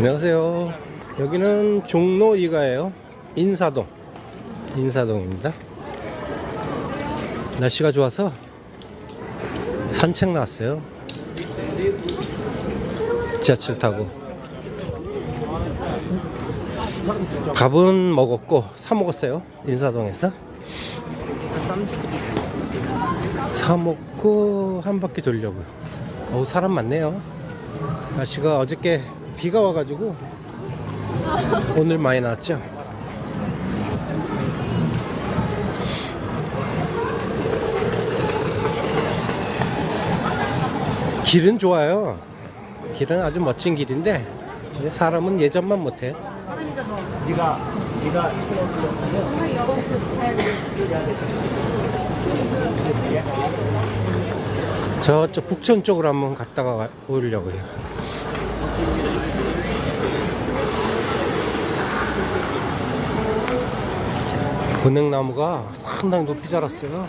안녕하세요. 여기는 종로 이가예요. 인사동. 인사동입니다. 날씨가 좋아서 산책 나왔어요. 지하철 타고. 밥은 먹었고 사 먹었어요. 인사동에서. 사 먹고 한 바퀴 돌려고요. 어우 사람 많네요. 날씨가 어저께 비가 와가지고 오늘 많이 나왔죠. 길은 좋아요. 길은 아주 멋진 길인데 사람은 예전만 못해. 네가 네가 저쪽 북촌 쪽으로 한번 갔다가 와- 오려고요. 고냉나무가 상당히 높이 자랐어요.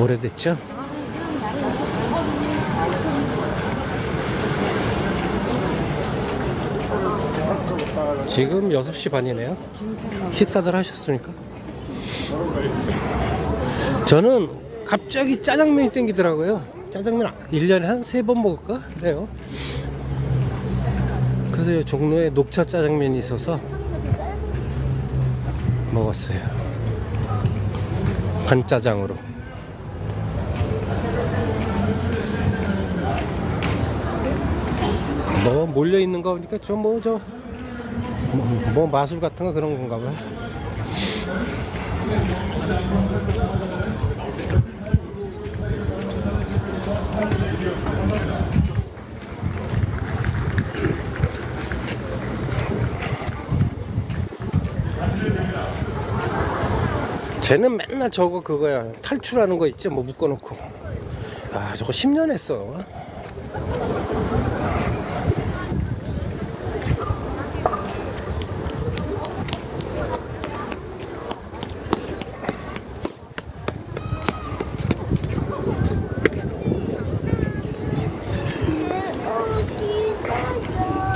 오래됐죠? 지금 6시 반이네요. 식사들 하셨습니까? 저는 갑자기 짜장면이 땡기더라고요. 짜장면 1년에 한세번 먹을까? 그래요. 그래서 요 종로에 녹차 짜장면이 있어서 먹었어요. 간짜장으로. 뭐 몰려 있는 거 보니까 저뭐저 뭐, 뭐 마술 같은 거 그런 건가 봐요. 쟤는 맨날 저거 그거야. 탈출하는 거 있죠 뭐 묶어놓고. 아 저거 10년 했어.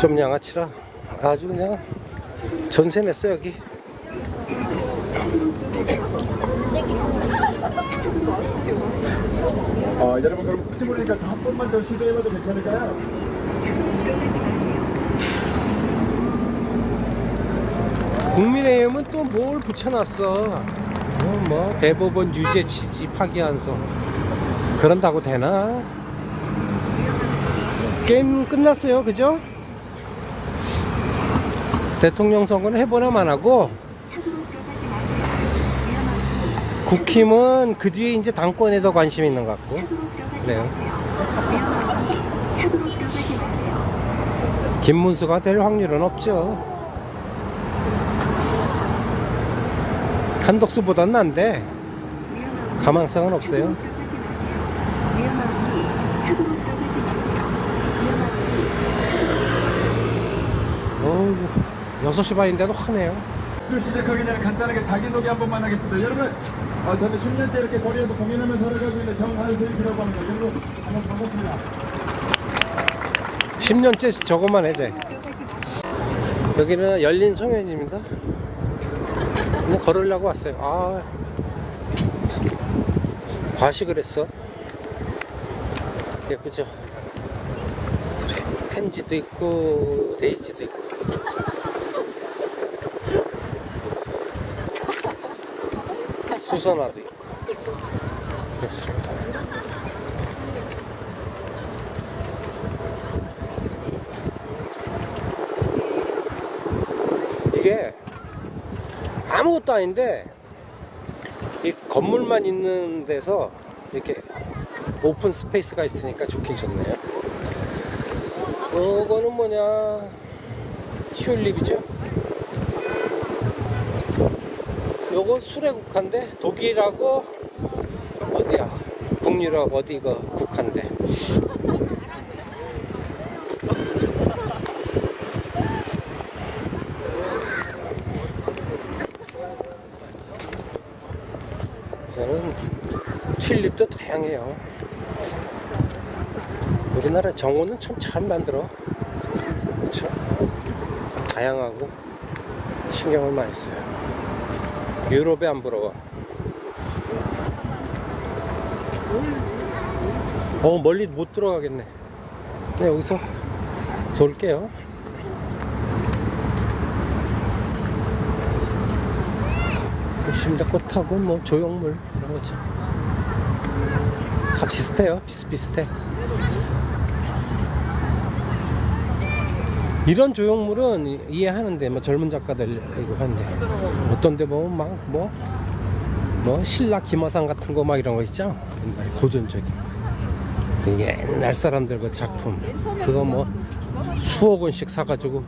좀 양아치라. 아주 그냥 전세 냈어 여기 어, 여러분 그럼 혹시 모르니까 저한 번만 더 시도해봐도 괜찮을까요? 국민의힘은 또 뭘 붙여놨어? 뭐, 뭐 대법원 유죄 취지 파기환송. 그런다고 되나? 게임 끝났어요 그죠? 대통령 선거는 해보나만 하고 국힘은 그 뒤에 이제 당권에 더 관심이 있는 것 같고 그래요 김문수가 될 확률은 없죠 한덕수보단 난데 가망성은 없어요. 어우, 6시 반인데도 하네요. 또 시작하기 전에 간단하게 자기소개 한 번만 하겠습니다. 여러분, 어, 저는 10년째 이렇게 거리에서 공연하면서 살아가고 있는 정한슬기라고 합니다. 여러분, 한번 반갑습니다. 10년째 저것만 해 제. 여기는 열린 송현입니다. 그냥 걸으려고 왔어요. 아, 과식을 했어. 예쁘죠? 햄지도 있고, 데이지도 있고. 수선화도 있고. 그렇습니다. 이게 아무것도 아닌데 이 건물만 있는 데서 이렇게 오픈 스페이스가 있으니까 좋긴 좋네요. 요거는 뭐냐 튤립이죠. 요거 수레국화인데 독일하고 어디야 북유럽 어디가 국화인데 저는 튤립도 다양해요. 우리나라 정원은 참 잘 만들어. 그렇죠? 다양하고 신경을 많이 써요. 유럽에 안 부러워. 어 멀리 못 들어가겠네. 네 여기서 돌게요. 심지꽃하고 뭐 조형물 이런 거지. 다 비슷해요. 비슷비슷해. 이런 조형물은 이- 이해하는데 뭐 젊은 작가들 이거 하는데 어떤 데 보면 막뭐뭐 신라 김화상 같은 거 막 이런 거 있죠? 옛날에 고전적인. 그 옛날 사람들 그 작품. 그거 뭐 수억 원씩 사가지고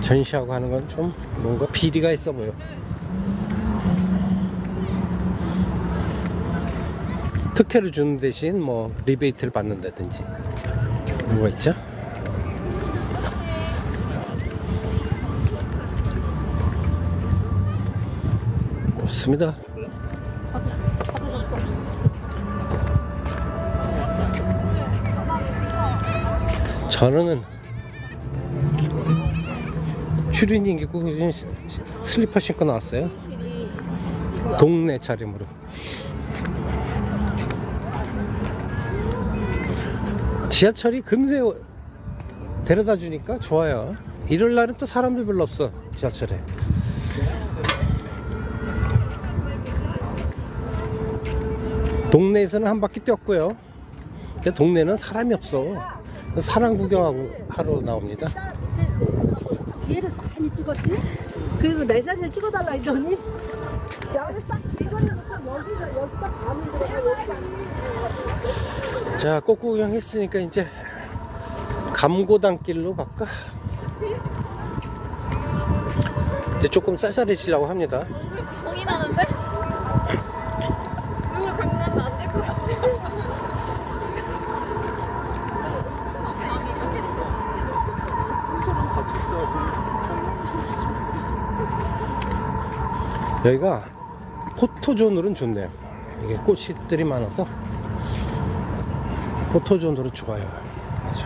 전시하고 하는 건 좀 뭔가 비리가 있어 보여. 특혜를 주는 대신 뭐 리베이트를 받는다든지. 뭐가 있죠? 없습니다. 저는 추리닝 입고 슬리퍼 신고 나왔어요. 동네 차림으로. 지하철이 금세 데려다 주니까 좋아요. 일요일 날은 또 사람들 별로 없어 지하철에. 동네에서는 한 바퀴 뛰었고요. 근데 동네는 사람이 없어. 사람 구경하고 하러 나옵니다. 얘를 많이 찍었지? 그리고 내 사진을 찍어달라 했더니 여기 딱 길거리에서 딱 여기가 여기 딱 가는 거야 여기 자, 꽃 구경 했으니까 이제 감고단길로 갈까? 이제 조금 쌀쌀해지려고 합니다. 성이 나는데? 이걸로 강남도 안될 것 같아. 여기가 포토존으로는 좋네요. 이게 꽃들이 많아서 포토존으로 좋아요. 아주.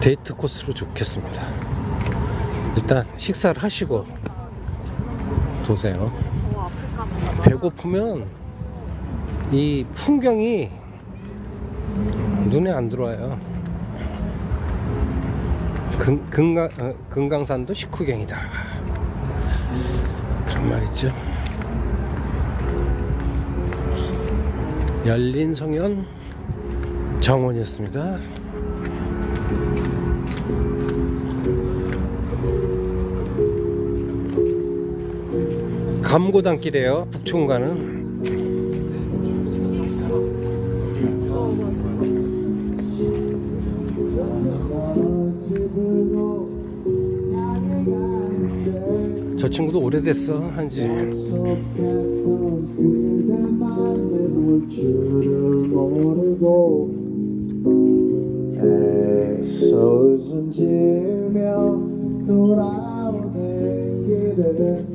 데이트 코스로 좋겠습니다. 일단 식사를 하시고 도세요. 배고프면 이 풍경이 눈에 안 들어와요. 금, 금강, 어, 금강산도 식후경이다. 그런 말 있죠. 열린 성현 정원이었습니다. 감고단길이에요. 북촌 가는. 친구도 오래됐어 한지. 소승 지며 돌아오는 길에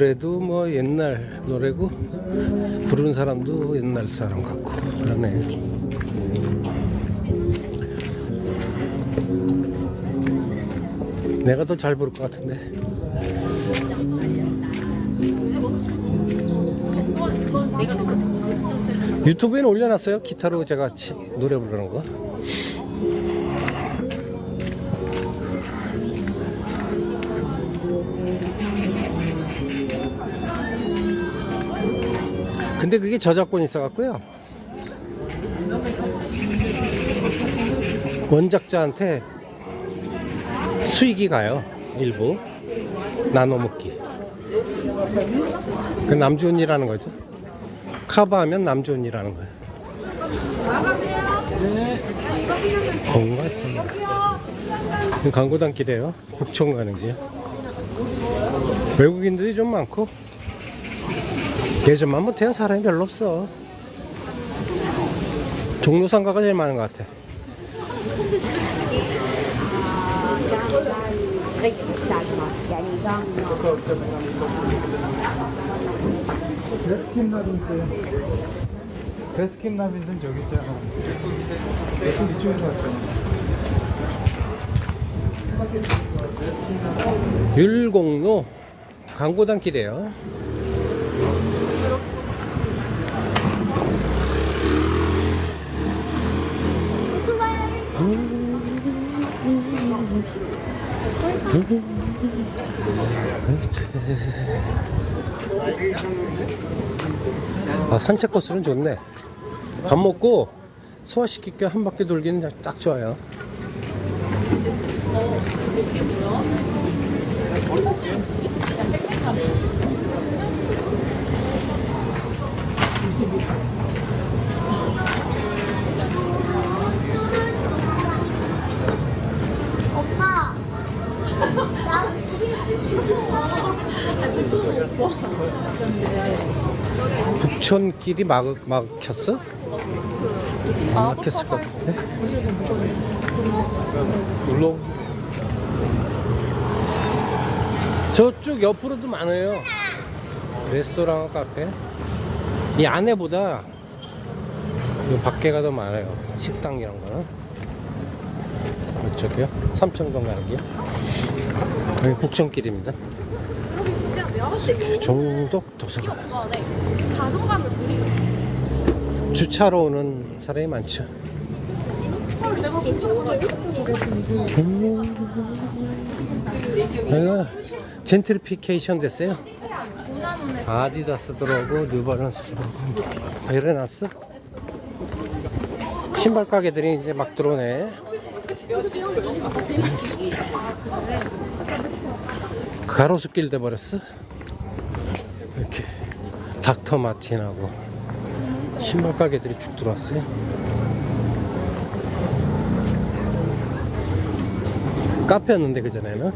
노래도 뭐 옛날 노래고 부르는 사람도 옛날 사람 같고 그러네. 내가 더 잘 부를 것 같은데. 유튜브에는 올려놨어요. 기타로 제가 치- 노래 부르는 거. 근데 그게 저작권이 있어갖고요. 원작자한테 수익이 가요. 일부 나눠 먹기. 그 남주은이라는 거죠. 커버하면 남주은이라는 거예요. 뭔가 강고단길이에요. 북촌 가는 길. 외국인들이 좀 많고 예전만 못해요 사람이 별로 없어. 종로상가가 제일 많은 것 같아. 베스킨 라빈스 베스킨 라빈스는 저기 있잖아 이쪽에서 왔잖아 율곡로 강고단 길이에요. 아 산책 코스는 좋네. 밥 먹고 소화시킬 겸한 바퀴 돌기는 딱 좋아요. 북촌길이 막, 막혔어? 안 막혔을 것 같은데? 놀러 저쪽 옆으로도 많아요. 레스토랑 카페. 이 안에보다 이 밖에가 더 많아요. 식당 이런 거는. 이쪽이요? 삼청동 가는 길. 여기 북촌길입니다. 내가 종독 도서관. 네. 자존감을 주차로 오는 사람이 많죠. 여기가 젠트리피케이션 됐어요. 아디다스 들어오고 뉴발란스 들어오고 베레나스 신발 가게들이 이제 막 들어오네. 가로수길 돼버렸어. 닥터 마틴하고 신발 가게들이 쭉 들어왔어요. 카페였는데 그 전에는.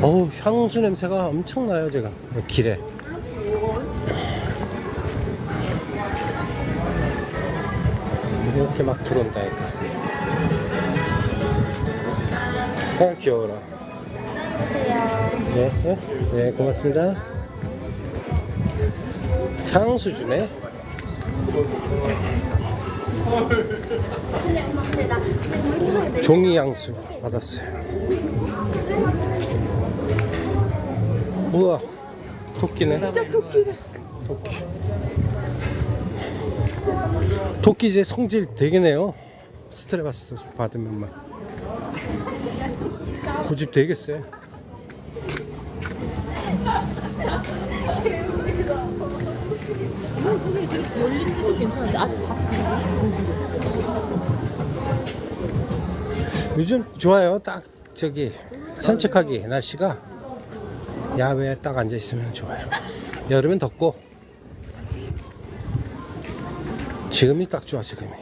어우 향수 냄새가 엄청나요 제가 이 길에 이렇게 막 들어온다니까 아 귀여워라 네, 네, 네 고맙습니다. 향수 주네? 종이 향수 받았어요. 우와 토끼네. 진짜 토끼네. 토끼. 토끼 이제 성질 되겠네요. 스트레스 받으면 막 고집 되겠어요. 요즘 좋아요. 딱 저기 산책하기 날씨가 야외에 딱 앉아 있으면 좋아요. 여름엔 덥고 지금이 딱 좋아 지금이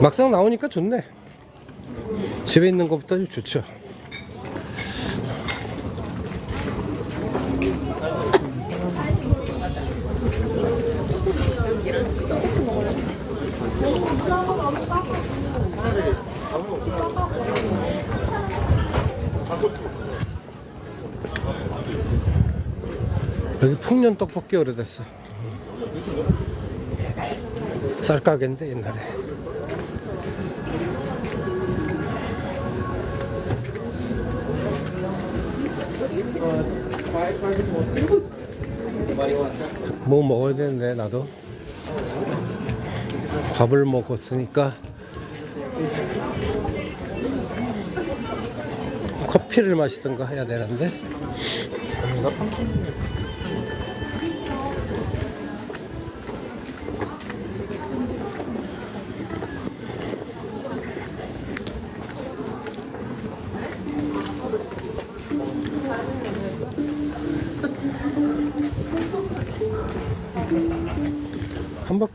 막상 나오니까 좋네. 집에 있는 것보다 좀 좋죠 풍년 떡볶이 오래됐어. 쌀가게인데 옛날에. 뭐 먹어야 되는데 나도? 밥을 먹었으니까. 커피를 마시던가 해야 되는데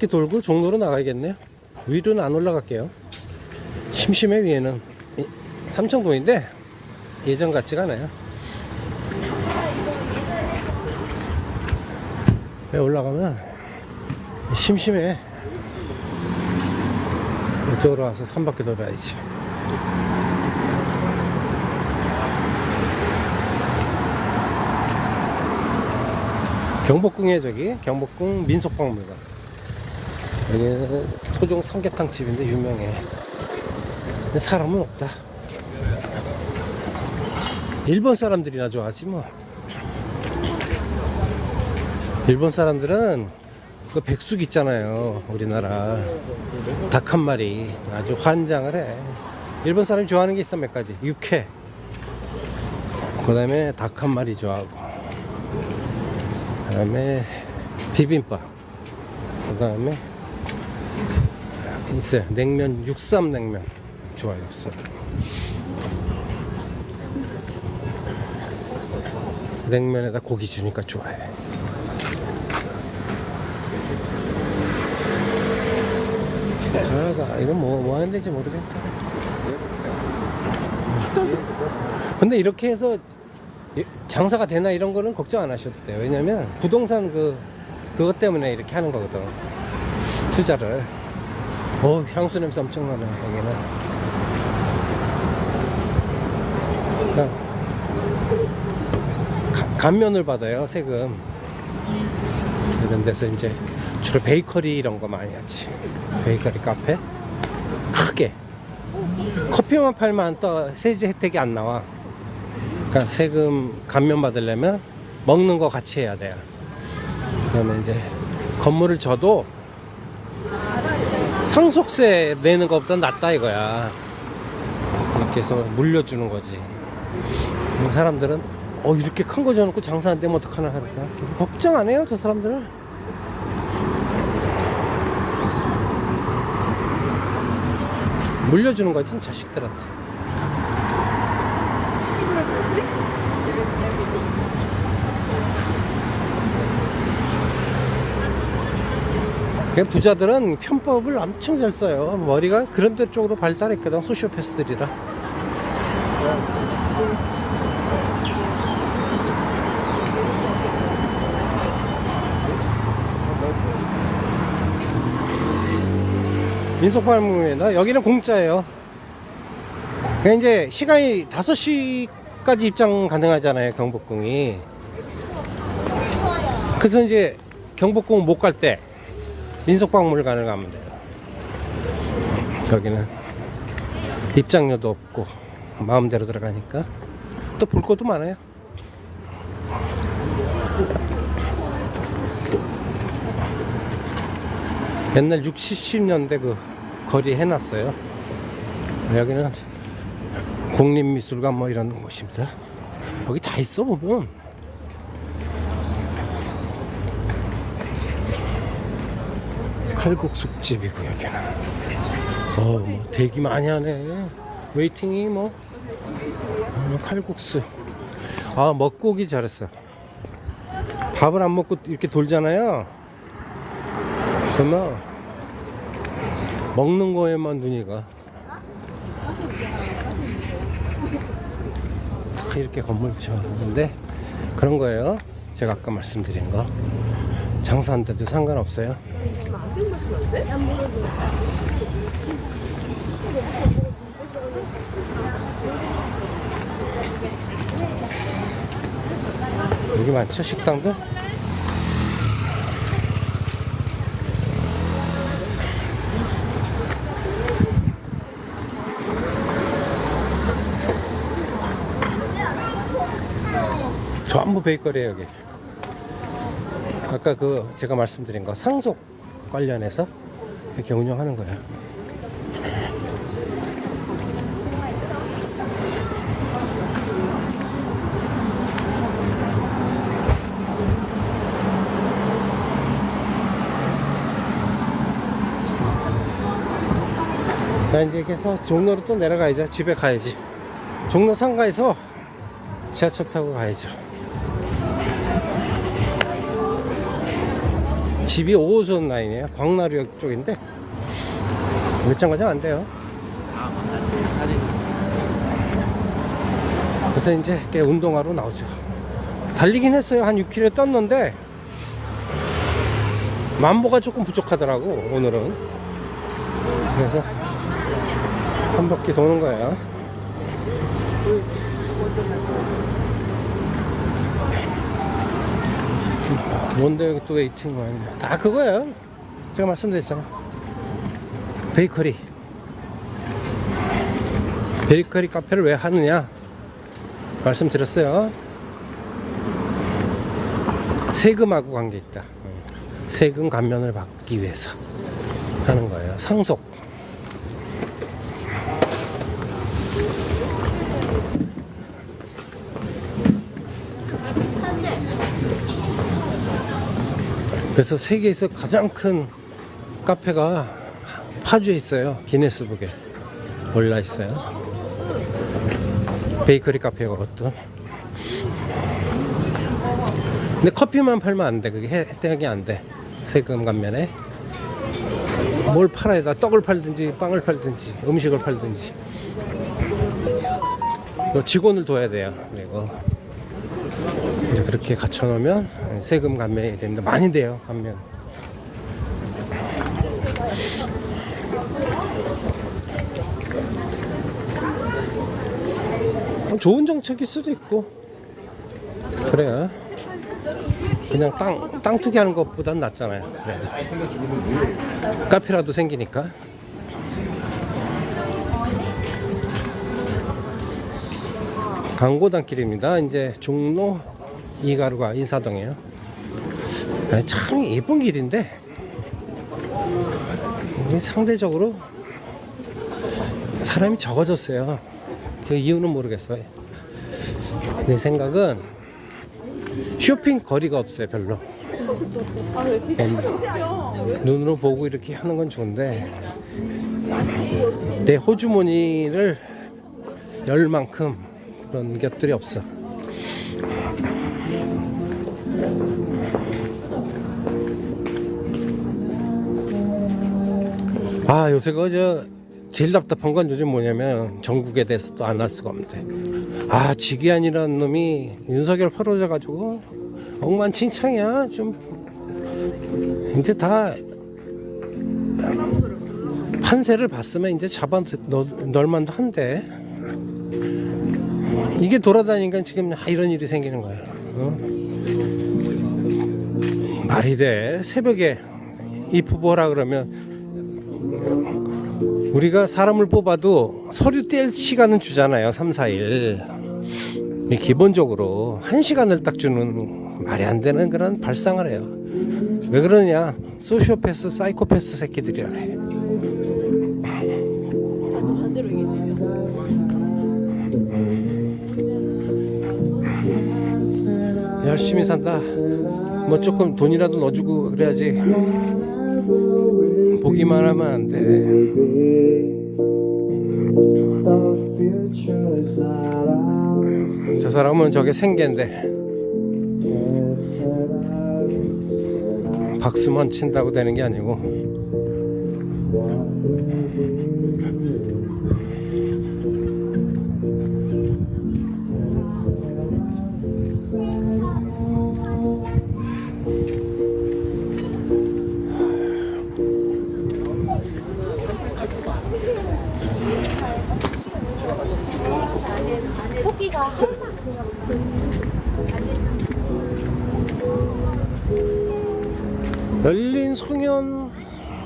바퀴 돌고 종로로 나가야겠네요. 위로는 안 올라갈게요. 심심해 위에는 이- 삼청동인데 예전 같지가 않아요. 왜 올라가면 심심해. 이쪽으로 와서 한 바퀴 돌아야지. 경복궁에 저기 경복궁 민속박물관 여기는 토종 삼계탕 집인데 유명해. 근데 사람은 없다. 일본 사람들이나 좋아하지 뭐. 일본 사람들은 그 백숙 있잖아요 우리나라. 닭 한 마리. 아주 환장을 해. 일본 사람이 좋아하는 게 있어 몇 가지. 육회. 그 다음에 닭 한 마리 좋아하고. 그 다음에 비빔밥. 그 다음에 있어요 냉면 육삼 냉면 좋아요 육삼 냉면에다 고기 주니까 좋아해 아가 이건 뭐, 뭐 하는 데인지 모르겠다 근데 이렇게 해서 이- 장사가 되나 이런 거는 걱정 안 하셔도 돼요. 왜냐면 부동산 그 그것 때문에 이렇게 하는 거거든. 투자를. 어 향수 냄새 엄청나네 여기는. 가- 감면을 받아요 세금. 이런 데서 이제 주로 베이커리 이런 거 많이 하지. 베이커리 카페 크게. 커피만 팔면 또 세제 혜택이 안 나와. 그러니까 세금 감면 받으려면 먹는 거 같이 해야 돼요. 그러면 이제 건물을 줘도 상속세 내는 것보다 낫다 이거야. 이렇게 해서 물려주는 거지. 사람들은 어 이렇게 큰 거 줘놓고 장사 안 되면 어떡하나 하니까 걱정 안 해요 저 사람들은. 물려주는 거지 자식들한테. 그냥 부자들은 편법을 엄청 잘 써요. 머리가 그런 데 쪽으로 발달했거든, 소시오패스들이라. 민속발무입니다. 여기는 공짜예요. 그냥 이제 시간이 5시까지 입장 가능하잖아요, 경복궁이. 그래서 이제 경복궁 못 갈 때 민속박물관을 가면 돼요. 거기는 입장료도 없고 마음대로 들어가니까 또 볼 것도 많아요. 옛날 60, 70년대 그 거리 해놨어요. 여기는 국립미술관 뭐 이런 곳입니다. 여기 다 있어 보면. 칼국수집이고 여기는. 어뭐 대기 많이 하네. 웨이팅이 뭐. 어, 칼국수. 아 먹고 오기 잘했어. 밥을 안 먹고 이렇게 돌잖아요. 그러면 먹는 거에만 눈이 가. 다 이렇게 건물 지어놓는데 그런 거예요. 제가 아까 말씀드린 거. 장사한데도 상관없어요 여기 많죠? 식당들? 전부 베이커리에요 여기. 아까 그 제가 말씀드린 거 상속 관련해서 이렇게 운영하는 거예요. 자 이제 이렇게 해서 종로로 또 내려가야죠. 집에 가야지. 종로 상가에서 지하철 타고 가야죠 집이 5호선 라인이에요. 광나루역 쪽인데 몇 정거장 안 돼요. 그래서 이제 이렇게 운동하러 나오죠. 달리긴 했어요. 한 6km 떴는데 만보가 조금 부족하더라고 오늘은. 그래서 한 바퀴 도는 거예요. 뭔데 여기 또 웨이팅 라인? 다 그거예요. 제가 말씀드렸잖아. 베이커리. 베이커리 카페를 왜 하느냐? 말씀드렸어요. 세금하고 관계 있다. 세금 감면을 받기 위해서 하는 거예요. 상속. 그래서 세계에서 가장 큰 카페가 파주에 있어요. 기네스북에 올라 있어요. 베이커리 카페가 어떤. 근데 커피만 팔면 안 돼. 그게 혜택이 안 돼. 세금 감면에. 뭘 팔아야 돼. 떡을 팔든지 빵을 팔든지 음식을 팔든지. 직원을 둬야 돼요. 그리고 이제 그렇게 갖춰 놓으면 세금 감면이 됩니다. 많이 돼요. 감면. 어, 좋은 정책일 수도 있고 그래요. 그냥 땅, 땅 투기 하는 것보단 낫잖아요. 그래도. 카페라도 생기니까. 강고단길입니다. 이제 종로 이가루가 인사동이에요. 아, 참 예쁜 길인데 상대적으로 사람이 적어졌어요. 그 이유는 모르겠어요. 내 생각은 쇼핑 거리가 없어요, 별로. 음, 눈으로 보고 이렇게 하는 건 좋은데 내 호주머니를 열 만큼 그런 것들이 없어. 아 요새 그저 제일 답답한 건 요즘 뭐냐면 전국에 대해서 또 안 할 수가 없는데. 아 지기한이라는 놈이 윤석열 팔아져 가지고 엉망진창이야. 좀 이제 다 판세를 봤으면 이제 잡아 넣을 만도 한데. 이게 돌아다니니까 지금 아, 이런 일이 생기는 거예요. 어? 말이 돼. 새벽에 이 부부라 그러면 우리가 사람을 뽑아도 서류 뗄 시간은 주잖아요. 3, 4일. 기본적으로 한 시간을 딱 주는 말이 안 되는 그런 발상을 해요. 왜 그러냐? 소시오패스, 사이코패스 새끼들이라 해. 열심히 산다. 뭐 조금 돈이라도 넣어주고 그래야지. 보기만 하면 안 돼. 저 사람은 저게 생계인데 박수만 친다고 되는 게 아니고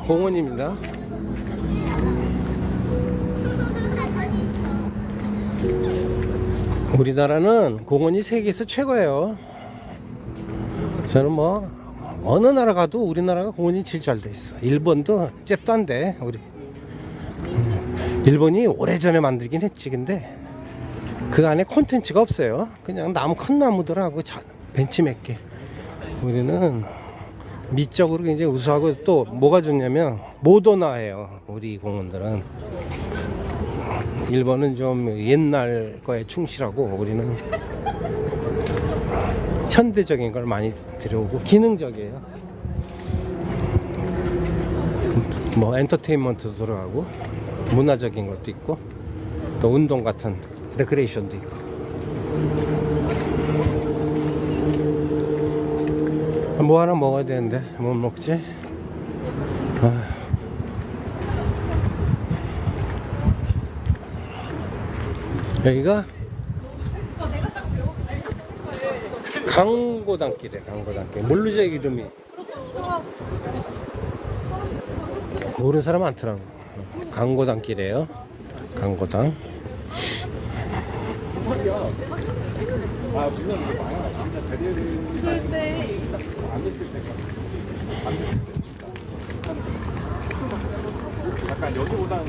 공원입니다. 우리나라는 공원이 세계에서 최고예요. 저는 뭐 어느 나라 가도 우리나라가 공원이 제일 잘 돼 있어. 일본도 잽도 안 돼. 우리 음, 일본이 오래전에 만들긴 했지. 근데 그 안에 콘텐츠가 없어요. 그냥 나무 큰 나무들하고 자- 벤치 몇 개. 우리는 미적으로 굉장히 우수하고 또 뭐가 좋냐면 모던화해요. 우리 공원들은 일본은 좀 옛날 거에 충실하고 우리는 현대적인 걸 많이 들여오고 기능적이에요. 뭐 엔터테인먼트도 들어가고 문화적인 것도 있고 또 운동 같은 레크레이션도 있고 뭐 하나 먹어야 되는데 뭐 먹지? 아. 여기가? 강고단길에 강고단길. 모르죠 이름이. 모르는 사람 많더라고. 강고단길이에요. 강고당 그때 약간 여기보다는